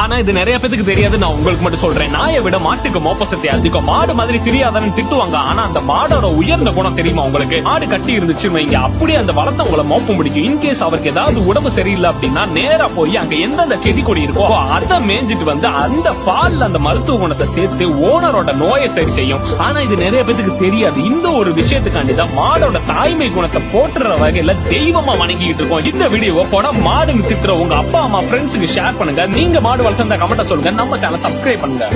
ஆனா இது நிறைய பேத்துக்கு தெரியாது. நான் உங்களுக்கு மட்டும் சொல்றேன். நாயை விட மாட்டுக்கு மோப்ப சக்தி அதிகம். மாடு மாதிரி தெரியாதன்னு திட்டுவாங்க. ஆனா அந்த மாடோட உயர்ந்த குணம் தெரியுமா உங்களுக்கு? மாடு கட்டி இருந்துச்சு வைங்க. அப்படியே அந்த வளத்தை உங்களை மோப்பம் பிடிக்கும் இன்கேஸ் அவருக்கு ஏதாவது உடம்பு சரியில்லை அப்படின்னா நேரா போய் அங்க எந்தெந்த செடி கொடி இருக்கோ அதை மேய்ஞ்சிட்டு வந்து அந்த பால்ல அந்த மருத்துவ குணத்தை சேர்த்து ஓனரோட நோயை சரி செய்யும். ஆனா இது நிறைய பேத்துக்கு தெரியாது. இந்த ஒரு விஷயத்துக்காண்டி தான் மாடோட தாய்மை குணத்தை போட்டுற வகையில தெய்வமா வணங்கிட்டு இருக்கோம். இந்த வீடியோ படம் மாடுன்னு திட்டுற உங்க அப்பா அம்மா ஃப்ரெண்ட்ஸுக்கு ஷேர் பண்ணுங்க. நீங்க மாடு வளர்த்த கமெண்ட்டை சொல்லுங்க. நம்ம சேனல் சப்ஸ்கிரைப் பண்ணுங்க.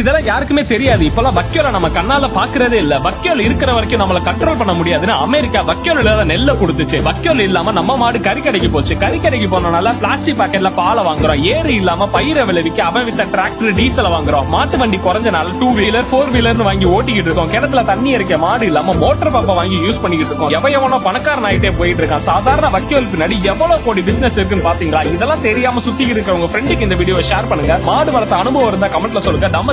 இதெல்லாம் யாருக்குமே தெரியாது. இப்பெல்லாம் வக்கியோல நம்ம கண்ணால பாக்குறதே இல்ல. வக்கியோல் இருக்கிற வரைக்கும் நம்மள கண்ட்ரோல் பண்ண முடியாதுன்னு அமெரிக்கா வக்கியோல் இல்லாத நெல்ல கொடுத்துச்சு. வக்கியோல் இல்லாம நம்ம மாடு கறிக்கடைக்கு போச்சு. கறிக்கடைக்கு போனனால பிளாஸ்டிக் பாக்கெட்ல பாலை வாங்குறோம். ஏறு இல்லாம பயிரை விளைவிக்க அவன் வித்த டிராக்டர் டீசல் வாங்குறோம். மாட்டு வண்டி குறைஞ்சனால டூ வீலர் ஃபோர் வீலர்னு வாங்கி ஓட்டிக்கிட்டு இருக்கோம். கிணத்துல தண்ணி இருக்க மாடு இல்லாம மோட்டர் பம்பை வாங்கி யூஸ் பண்ணிக்கிட்டு இருக்கோம். எவன் எவனோ பணக்காரன் ஆயிட்டே போயிட்டு இருக்கான். சாதாரண வக்கியோல் பின்னாடி எவ்வளவு கோடி பிசினஸ் இருக்குன்னு பாத்தீங்களா? இதெல்லாம் தெரியாம சுத்தி இருக்க உங்க ஃப்ரெண்டுக்கு இந்த வீடியோ ஷேர் பண்ணுங்க. மாடு வளர்த்த அனுபவம் இருந்தா கமெண்ட்ல சொல்லுங்க. நம்ம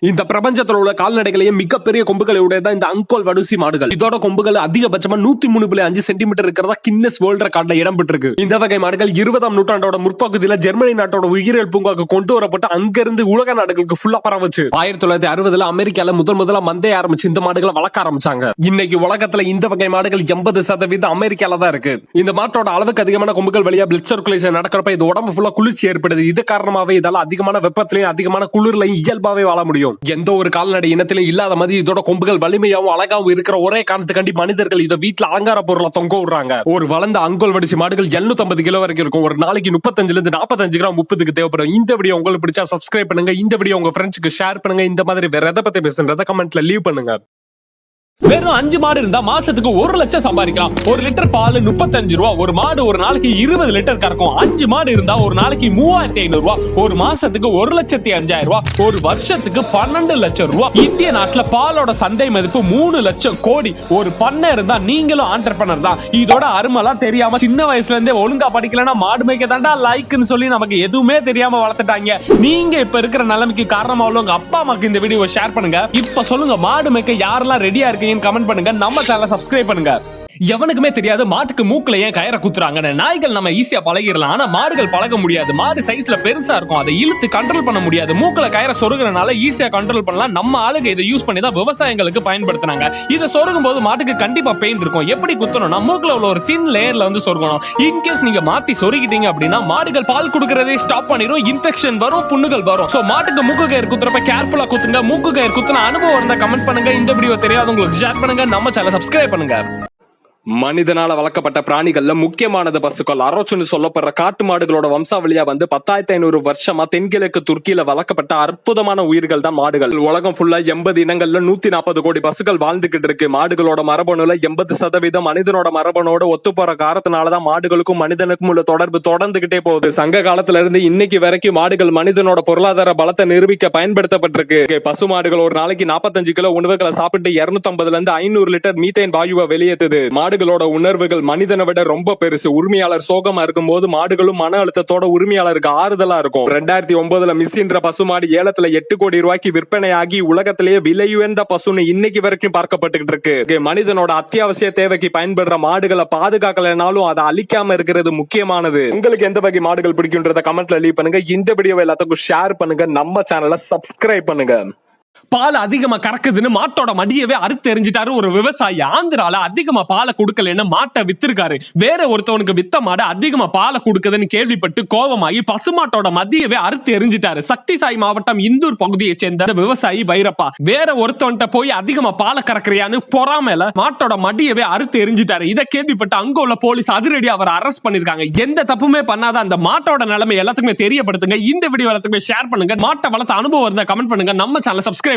இந்த பிரபஞ்சத்துல உள்ள கால்நடைகளையே மிகப்பெரிய கொம்புகளை உடையதான் இந்த அங்கோல் வடுசி மாடுகள். இதோட கொம்புகள் அதிகபட்சமா நூத்தி மூணு புள்ளி அஞ்சு சென்டிமீட்டர் இருக்கிறதா கின்னஸ் வேர்ல்ட் ரெக்கார்ட்ல இடம் பெற்றிருக்கு இந்த வகை மாடுகள் இருபதாம் நூற்றாண்டோட முற்பகுதியில ஜெர்மனி நாட்டோட உயிரியல் பூங்காக்கு கொண்டு வரப்பட்டு அங்கிருந்து உலக நாடுகளுக்கு ஃபுல்லா பரவச்சு. ஆயிரத்தி தொள்ளாயிரத்தி அறுபதுல அமெரிக்கால முதல் முதல்ல மந்தைய ஆரம்பிச்சு இந்த மாடுகளை வளர்க்க ஆரம்பிச்சாங்க. இன்னைக்கு உலகத்துல இந்த வகை மாடுகள் எண்பது சதவீதம் அமெரிக்கால தான் இருக்கு. இந்த மாட்டோட அளவுக்கு அதிகமான கொம்புகள் வழியா பிளட் சர்க்குலேஷன் நடக்கிறப்ப இது உடம்பு ஃபுல்லா குளிர்ச்சி ஏற்படுது. இது காரணமாவே இதால அதிகமான வெப்பத்திலையும் அதிகமான குளிர்லையும் இயல்பாவே வாழ முடியும். எந்த ஒரு கால்நடை இனத்திலும் இல்லாத மாதிரி இதோட கொம்புகள் வலிமையாவும் அழகாவும் இருக்கிற ஒரே காரணத்துக்காண்டி மனிதர்கள் இதை வீட்டுல அலங்கார பொருளை தொங்க விடுறாங்க. ஒரு வளர்ந்த அங்கோல் வடிச்சு மாடுகள் 750 கிலோ வரைக்கும் இருக்கும். ஒரு நாளைக்கு முப்பத்தஞ்சுல இருந்து நாற்பத்தஞ்சு கிராம் முப்பதுக்கு தேவைப்படும். இந்த வீடியோ உங்களுக்கு பிடிச்சா சப்ஸ்கிரைப் பண்ணுங்க. இந்த வீடியோ உங்க ஃப்ரெண்ட்ஸ்க்கு ஷேர் பண்ணுங்க. இந்த மாதிரி வேற எதை பத்தி பேசுறத கமெண்ட்ல லீவ் பண்ணுங்க. வெறும் அஞ்சு மாடு இருந்தா மாசத்துக்கு ஒரு லட்சம் சம்பாதிக்கலாம். ஒரு லிட்டர் பால் முப்பத்தஞ்சு ரூபா ஒரு மாடு ஒரு நாளைக்கு இருபது லிட்டர் கறக்கும். அஞ்சு மாடு இருந்தா ஒரு நாளைக்கு மூவாயிரத்தி ஐநூறு ரூபா ஒரு மாசத்துக்கு ஒரு லட்சத்தி அஞ்சாயிரம் ரூபா ஒரு வருஷத்துக்கு பன்னெண்டு லட்சம் ரூபா. இந்திய நாட்டுல பாலோட சந்தை மதிப்பு மூணு லட்சம் கோடி. ஒரு பண்ணை இருந்தா நீங்களும் ஆண்டர்பனர் தான். இதோட அருமெல்லாம் தெரியாம சின்ன வயசுல இருந்தே ஒழுங்கா படிக்கலன்னா மாடு மேய்க்க தாண்டா லைக்னு சொல்லி நமக்கு எதுவுமே தெரியாம வளர்த்துட்டாங்க. நீங்க இப்ப இருக்கிற நிலைமைக்கு காரணமா உள்ளவங்க அப்பா அம்மாக்கு இந்த வீடியோ ஷேர் பண்ணுங்க. இப்ப சொல்லுங்க மாடு மேய்க்க யாரெல்லாம் ரெடியா அப்படின்னு கமெண்ட் பண்ணுங்க. நம்ம சேனலை சப்ஸ்கிரைப் பண்ணுங்க. எவனுக்குமே தெரியாது மாட்டுக்கு மூக்குல ஏன் கயரை குத்துறாங்கன்னு. நாய்கள் நம்ம ஈஸியா பழகிடலாம். ஆனா மாடுகள் பழக முடியாது. மாடு சைஸ்ல பெருசா இருக்கும். அதை இழுத்து கண்ட்ரோல் பண்ண முடியாது. மூக்குல கயரை சொருகிறனால ஈஸியா கண்ட்ரோல் பண்ணலாம். நம்ம ஆளுங்க இதை யூஸ் பண்ணி தான் விவசாயங்களுக்கு பயன்படுத்துனாங்க. இதை சொருகும் போது மாட்டுக்கு கண்டிப்பா பெயின் இருக்கும். எப்படி குத்தணும்னா மூக்குல உள்ள ஒரு தின் லேயர்ல வந்து சொருகணும். இன்கேஸ் நீங்க மாத்தி சொருகிட்டீங்க அப்படின்னா மாடுகள் பால் கொடுக்கறதே ஸ்டாப் பண்ணிடும் இன்ஃபெக்ஷன் வரும் புண்ணுகள் வரும். சோ மாட்டுக்கு மூக்கு கயிறு குத்துறப்ப கேர்ஃபுல்லா குத்துங்க. மூக்கு கயிறு குத்துன அனுபவம் இருந்தா கமெண்ட் பண்ணுங்க. இந்த வீடியோ தெரியாதவங்களுக்கு ஷேர் பண்ணுங்க. நம்ம சேனல் சப்ஸ்கிரைப் பண்ணுங்க. மனிதனால வளர்க்கப்பட்ட பிராணிகள்ல முக்கியமானது பசுக்கள். அரோச்சுன்னு சொல்லப்படுற காட்டு மாடுகளோட வம்சாவளியா வந்து பத்தாயிரத்தி ஐநூறு வருஷமா தென்கிழக்கு துருக்கியில வளர்க்கப்பட்ட அற்புதமான உயிர்கள் தான் மாடுகள். உலகம் ஃபுல்லா எண்பது இனங்கள்ல நூத்தி நாற்பது கோடி பசுக்கள் வாழ்ந்துகிட்டு இருக்கு. மாடுகளோட மரபணுல எண்பது சதவீதம் மனிதனோட மரபணோட ஒத்து போற காரணத்தினாலதான் மாடுகளுக்கும் மனிதனுக்கும் உள்ள தொடர்பு தொடர்ந்துகிட்டே போகுது. சங்க காலத்துல இருந்து இன்னைக்கு வரைக்கும் மாடுகள் மனிதனோட பொருளாதார பலத்தை நிரூபிக்க பயன்படுத்தப்பட்டிருக்கு. பசு மாடுகள் ஒரு நாளைக்கு நாற்பத்தஞ்சு கிலோ உணவுகளை சாப்பிட்டு இருநூத்தி ஐம்பதுல இருந்து ஐநூறு லிட்டர் மீத்தேன் வாயுவை வெளியேற்றுது மாடுகளோட உணர்வுகள் மனிதனை விட ரொம்ப பெருசு. உரிமையாளர் சோகமா இருக்கும்போது மாடுகளும் மன அழுத்தத்தோட உரிமையாளருக்கு ஆறுதலா இருக்கும். ரெண்டாயிரத்தி ஒன்பதுல மிஸ்ஸின்ற பசுமாடு ஏலத்துல எட்டு கோடி ரூபாய்க்கு விற்பனையாகி உலகத்திலேயே விலையுயர்ந்த பசுன்னு இன்னைக்கு வரைக்கும் பார்க்கப்பட்டுகிட்டு இருக்கு. மனிதனோட அத்தியாவசிய தேவைக்கு பயன்படுற மாடுகளை பாதுகாக்கலைனாலும் அதை அழிக்காம இருக்கிறது முக்கியமானது. உங்களுக்கு எந்த வகை மாடுகள் பிடிக்கும்ன்றத கமெண்ட்ல லீவ் பண்ணுங்க. இந்த வீடியோ எல்லாத்துக்கும் ஷேர் பண்ணுங்க. நம்ம சேனலை சப்ஸ்கிரைப் பண்ணுங்க. பால் அதிகமா கறக்குதுன்னு மாட்டோட மடியவே அறுத்து எறிஞ்சிட்டாரு ஒரு விவசாயி. ஆந்திரால அதிகமா பாலை கொடுக்கலன்னு மாட்டை வித்திருக்காரு. வேற ஒருத்தவனுக்கு வித்த மாட அதிகமா பாலை கொடுக்குதுன்னு கேள்விப்பட்டு கோபமாகி பசுமாட்டோட மதியவே அறுத்து எரிஞ்சிட்டாரு சக்தி சாய் மாவட்டம் இந்தூர் பகுதியை சேர்ந்த விவசாயி பைரப்பா. வேற ஒருத்தவன்கிட்ட போய் அதிகமா பாலை கறக்குறியான்னு பொறாமையில மாட்டோட மடியவே அறுத்து எரிஞ்சிட்டாரு இதை கேள்விப்பட்டு அங்க உள்ள போலீஸ் அதிரடி அவர் அரெஸ்ட் பண்ணிருக்காங்க. எந்த தப்புமே பண்ணாத அந்த மாட்டோட நிலைமை எல்லாத்துக்குமே தெரியப்படுத்துங்க. இந்த வீடியோ எல்லாத்துக்குமே ஷேர் பண்ணுங்க. மாட்டை வளர்த்த அனுபவம் இருந்தா கமெண்ட் பண்ணுங்க. நம்ம சேனல் சப்ஸ்கிரைப்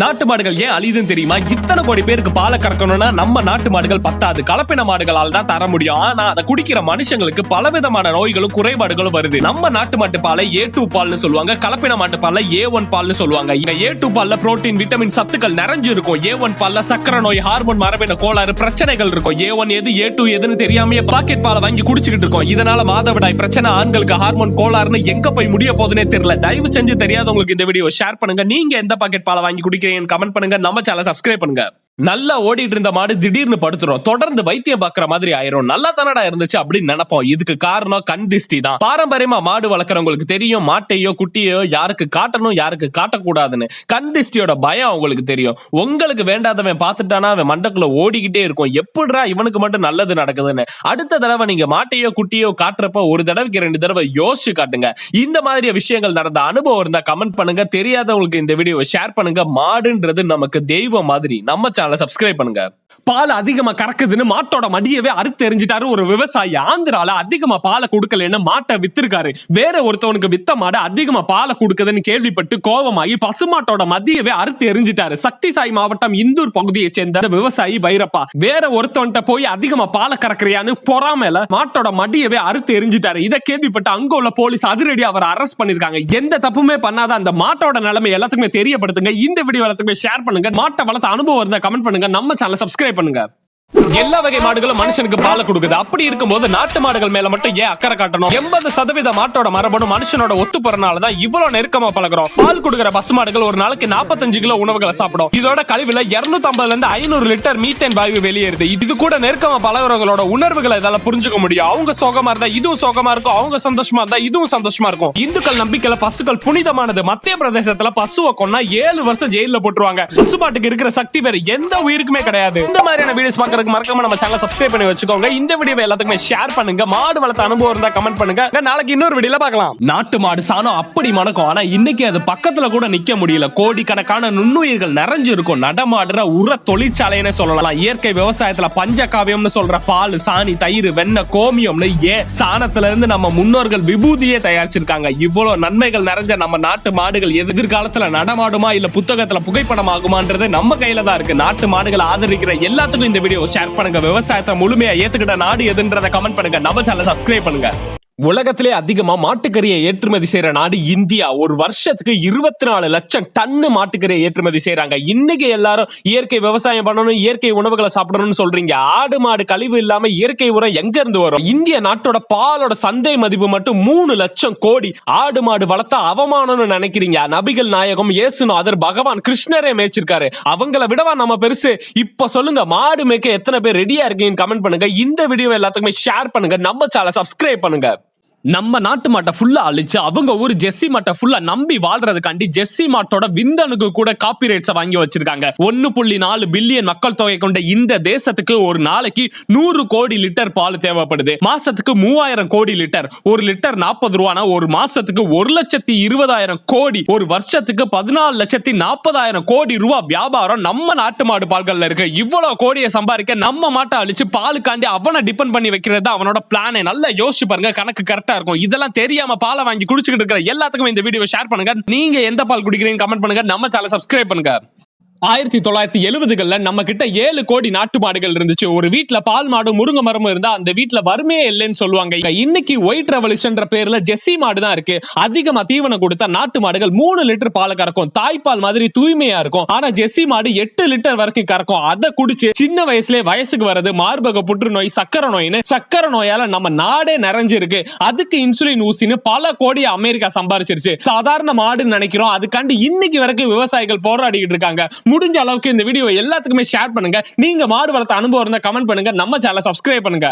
நாட்டு மாடுகள் ஏன் அழியுதுன்னு தெரியுமா? இத்தனை கோடி பேருக்கு பாலை கறக்கணும்னா நம்ம நாட்டு மாடுகள் பத்தாது. கலப்பின மாடுகளால் தான் தர முடியும். ஆனா அதை குடிக்கிற மனுஷங்களுக்கு பலவிதமான நோய்களும் குறைபாடுகளும் வருது. நம்ம நாட்டு மாட்டு பாலை ஏ டூ பால்னு சொல்லுவாங்க. கலப்பின மாட்டு பாலை ஏ ஒன் பால்னு சொல்லுவாங்க. இங்க ஏ டூ பால்ல புரோட்டீன் விட்டமின் சத்துக்கள் நிறைஞ்சு இருக்கும். ஏ ஒன் பால்ல சக்கரை நோய் ஹார்மோன் மரபின கோளாறு பிரச்சனைகள் இருக்கும். ஏ ஒன் எது ஏ டூ எதுன்னு தெரியாமயே பாக்கெட் பாலை வாங்கி குடிச்சுக்கிட்டு இருக்கோம். இதனால மாதவிடாய் பிரச்சனை ஆண்களுக்கு ஹார்மோன் கோளாறுன்னு எங்க போய் முடிய போகுதுன்னே தெரியல. தயவு செஞ்சு தெரியாதவங்களுக்கு இந்த வீடியோ ஷேர் பண்ணுங்க. நீங்க எந்த பாக்கெட் பாலை வாங்கி பிடிக்கிறீங்கன்னு கமெண்ட் பண்ணுங்க. நம்ம சேனல் சப்ஸ்கிரைப் பண்ணுங்க. நல்லா ஓடிட்டு இருந்த மாடு திடீர்னு படுத்துரும். தொடர்ந்து வைத்தியம் பாக்குற மாதிரி ஆயிரும். நல்லா தானடா இருந்துச்சு அப்படின்னு நினைப்போம். இதுக்கு காரணம் கண் திஷ்டி தான். பாரம்பரியமா மாடு வளர்க்குறவங்களுக்கு தெரியும். மாட்டையோ குட்டியோ யாருக்கு காட்டணும் யாருக்கு காட்டக்கூடாதுன்னு. கண் திஷ்டியோட பயம் அவங்களுக்கு தெரியும். உங்களுக்கு வேண்டாதவன் பார்த்துட்டானா அவன் மண்டக்குள்ள ஓடிக்கிட்டே இருக்கும். எப்படிடா இவனுக்கு மட்டும் நல்லது நடக்குதுன்னு. அடுத்த தடவை நீங்க மாட்டையோ குட்டியோ காட்டுறப்ப ஒரு தடவைக்கு ரெண்டு தடவை யோசிச்சு காட்டுங்க. இந்த மாதிரி விஷயங்கள் நடந்த அனுபவம் இருந்தா கமெண்ட் பண்ணுங்க. தெரியாதவங்களுக்கு இந்த வீடியோவை ஷேர் பண்ணுங்க. மாடுன்றது நமக்கு தெய்வம் மாதிரி. நம்ம சேனல் சேனலை சப்ஸ்கிரைப் பண்ணுங்க. பால் அதிகமா கறக்குதுன்னு மாட்டோட மடியவே அறுத்து எறிஞ்சிட்டாரு ஒரு விவசாயி. ஆந்திரால அதிகமா பாலை கொடுக்கலன்னு மாட்டை வித்திருக்காரு. வேற ஒருத்தவனுக்கு வித்த மாட அதிகமா பாலை கொடுக்குதுன்னு கேள்விப்பட்டு கோபமாகி பசுமாட்டோட மதியவே அறுத்து எரிஞ்சிட்டாரு. சக்தி சாய் மாவட்டம் இந்தூர் பகுதியை சேர்ந்த விவசாயி பைரப்பா வேற ஒருத்தவன்கிட்ட போய் அதிகமா பாலை கறக்குறியான்னு பொறாமையில மாட்டோட மடியவே அறுத்து எரிஞ்சிட்டாரு. இதை கேள்விப்பட்டு அங்க உள்ள போலீஸ் அதிரடி அவர் அரெஸ்ட் பண்ணிருக்காங்க. எந்த தப்புமே பண்ணாத அந்த மாட்டோட நிலைமை எல்லாத்துக்குமே தெரியப்படுத்துங்க. இந்த வீடியோ எல்லாத்துக்குமே ஷேர் பண்ணுங்க. மாட்டை வளர்த்த அனுபவம் இருந்த கமெண்ட் பண்ணுங்க. நம்ம சேனலை சப்ஸ்கிரைப் பண்ணுங்க. எல்லா வகை மாடுகளும் மனுஷனுக்கு பால் கொடுக்குது. அப்படி இருக்கும்போது நாட்டு மாடுகள் மேல மட்டும் ஏன் அக்கறை காட்டணும்? எண்பது சதவீத மாட்டோட மரபணு மனுஷனோட ஒத்து போறனாலதான் இவ்வளவு நெருக்கமா பழகுறோம். பால் கொடுக்கிற பசுமாடுகள் ஒரு நாளைக்கு 45 கிலோ உணவுகளை சாப்பிடும். இதோட கழிவுல 250 இருந்து ஐநூறு லிட்டர் மீத்தேன் வாயு வெளியேறுது. இது கூட நெருக்கமா பழகிறவங்களோட உணர்வுகளை இதால புரிஞ்சுக்க முடியும். அவங்க சோகமா இருந்தா இதுவும் சோகமா இருக்கும். அவங்க சந்தோஷமா இருந்தா இதுவும் சந்தோஷமா இருக்கும். இந்துக்கள் நம்பிக்கையில பசுக்கள் புனிதமானது. மத்திய பிரதேசத்துல பசுவை கொன்னா ஏழு வருஷம் ஜெயில போட்டுருவாங்க. பசுமாட்டுக்கு இருக்கிற சக்தி வேற எந்த உயிருக்குமே கிடையாது. இந்த மாதிரியான வீடியோஸ் பாக்குறதுக்கு மறக்காம நம்ம சேனல் சப்ஸ்கிரைப் பண்ணி வச்சுக்கோங்க. இந்த வீடியோ எல்லாத்துக்குமே ஷேர் பண்ணுங்க. மாடு வளர்த்த அனுபவம் இருந்தா கமெண்ட் பண்ணுங்க. நாளைக்கு இன்னொரு வீடியோல பார்க்கலாம். நாட்டு மாடு சாணம் அப்படி மணக்கும். ஆனா இன்னைக்கு அது பக்கத்துல கூட நிக்க முடியல. கோடிக்கணக்கான நுண்ணுயிர்கள் நிறைஞ்சு இருக்கும் நடமாடுற உர தொழிற்சாலைன்னு சொல்லலாம். இயற்கை விவசாயத்துல பஞ்சகாவியம்னு சொல்ற பால் சாணி தயிர் வெண்ணெய் கோமியம்னு ஏன் சாணத்துல இருந்து நம்ம முன்னோர்கள் விபூதியே தயாரிச்சிருக்காங்க. இவ்வளவு நன்மைகள் நிறைஞ்ச நம்ம நாட்டு மாடுகள் எதிர்காலத்துல நடமாடுமா இல்ல புத்தகத்துல புகைப்படம் ஆகுமான்றது நம்ம கையில தான் இருக்கு. நாட்டு மாடுகளை ஆதரிக்கிற எல்லாத்துக்கும் இந்த வீடியோ ஷேர் பண்ணுங்க. விவசாயத்தை முழுமையா ஏத்துக்கிட்ட நாடு எதுன்றத கமெண்ட் பண்ணுங்க. நம்ம சேனல் சப்ஸ்கிரைப் பண்ணுங்க. உலகத்திலே அதிகமா மாட்டுக்கறியை ஏற்றுமதி செய்யற நாடு இந்தியா. ஒரு வருஷத்துக்கு இருபத்தி நாலு லட்சம் டன்னு மாட்டுக்கறியை ஏற்றுமதி செய்யறாங்க இன்னைக்கு எல்லாரும் இயற்கை விவசாயம் பண்ணணும் இயற்கை உணவுகளை சாப்பிடணும்னு சொல்றீங்க. ஆடு மாடு கழிவு இல்லாம இயற்கை உரம் எங்க இருந்து வரும்? இந்திய நாட்டோட பாலோட சந்தை மதிப்பு மட்டும் மூணு லட்சம் கோடி. ஆடு மாடு வளர்த்தா அவமானம்னு நினைக்கிறீங்க. நபிகள் நாயகம் இயேசுநாதர் பகவான் கிருஷ்ணரே மேய்ச்சிருக்காரு. அவங்கள விடவா நம்ம பெருசு? இப்ப சொல்லுங்க மாடு மேய்க்க எத்தனை பேர் ரெடியா இருக்கீங்கன்னு கமெண்ட் பண்ணுங்க. இந்த வீடியோ எல்லாத்துக்குமே ஷேர் பண்ணுங்க. நம்ம சேனலை சப்ஸ்கிரைப் பண்ணுங்க. நம்ம நாட்டு மாட்டை ஃபுல்லா அழிச்சு அவங்க ஊர் ஜெஸ்ஸி மாட்டை ஃபுல்லா நம்பி வாழ்றதுக்காண்டி ஜெஸ்ஸி மாட்டோட விந்தணுக்கு கூட காப்பி ரைட்ஸை வாங்கி வச்சிருக்காங்க. ஒன்னு புள்ளி நாலு பில்லியன் மக்கள் தொகை கொண்ட இந்த தேசத்துக்கு ஒரு நாளைக்கு நூறு கோடி லிட்டர் பால் தேவைப்படுது. மாசத்துக்கு மூவாயிரம் கோடி லிட்டர். ஒரு லிட்டர் நாற்பது ரூபானா ஒரு மாசத்துக்கு ஒரு லட்சத்தி இருபதாயிரம் கோடி. ஒரு வருஷத்துக்கு பதினாலு லட்சத்தி நாற்பதாயிரம் கோடி ரூபா வியாபாரம் நம்ம நாட்டு மாடு பால்கள்ல இருக்கு. இவ்வளவு கோடியை சம்பாதிக்க நம்ம மாட்டை அழிச்சு பாலுக்காண்டி அவனை டிபெண்ட் பண்ணி வைக்கிறது தான் அவனோட பிளானை நல்லா யோசிச்சு பாருங்க கணக்கு கரெக்ட் இருக்கும். இதெல்லாம் தெரியாம பாலை வாங்கி குடிச்சுக்கிட்டு இருக்கிற எல்லாத்துக்கும் இந்த வீடியோ ஷேர் பண்ணுங்க. நீங்க எந்த பால் குடிக்கிறீங்க கமெண்ட் பண்ணுங்க. நம்ம சேனல் சப்ஸ்கிரைப் பண்ணுங்க. ஆயிரத்தி தொள்ளாயிரத்தி எழுபதுகள்ல நம்ம கிட்ட ஏழு கோடி நாட்டு மாடுகள் இருந்துச்சு. ஒரு வீட்டுல பால் மாடும் முருங்கை மரமும் இருந்தா அந்த வீட்டுல வறுமையே இல்லைன்னு சொல்லுவாங்க. இன்னைக்கு ஒயிட் ரெவல்யூஷன்ற பேர்ல ஜெஸ்ஸி மாடு தான் இருக்கு. அதிகமா தீவனம் கொடுத்தா நாட்டு மாடுகள் மூணு லிட்டர் பால் கறக்கும். தாய்ப்பால் மாதிரி தூய்மையா இருக்கும். ஆனா ஜெஸ்ஸி மாடு எட்டு லிட்டர் வரைக்கும் கறக்கும். அதை குடிச்சு சின்ன வயசுலயே வயசுக்கு வர்றது மார்பக புற்றுநோய் சக்கரை நோயின்னு. சக்கரை நோயால நம்ம நாடே நிறைஞ்சிருக்கு. அதுக்கு இன்சுலின் ஊசின்னு பல கோடி அமெரிக்கா சம்பாரிச்சிருச்சு. சாதாரண மாடுன்னு நினைக்கிறோம். அதுக்காண்டி இன்னைக்கு வரைக்கும் விவசாயிகள் போராடிக்கிட்டு இருக்காங்க. முடிஞ்ச அளவுக்கு இந்த வீடியோ எல்லாத்துக்குமே ஷேர் பண்ணுங்க. நீங்க மாடு வளர்த்த அனுபவம் இருந்தா கமெண்ட் பண்ணுங்க. நம்ம சேனலை சப்ஸ்கிரைப் பண்ணுங்க.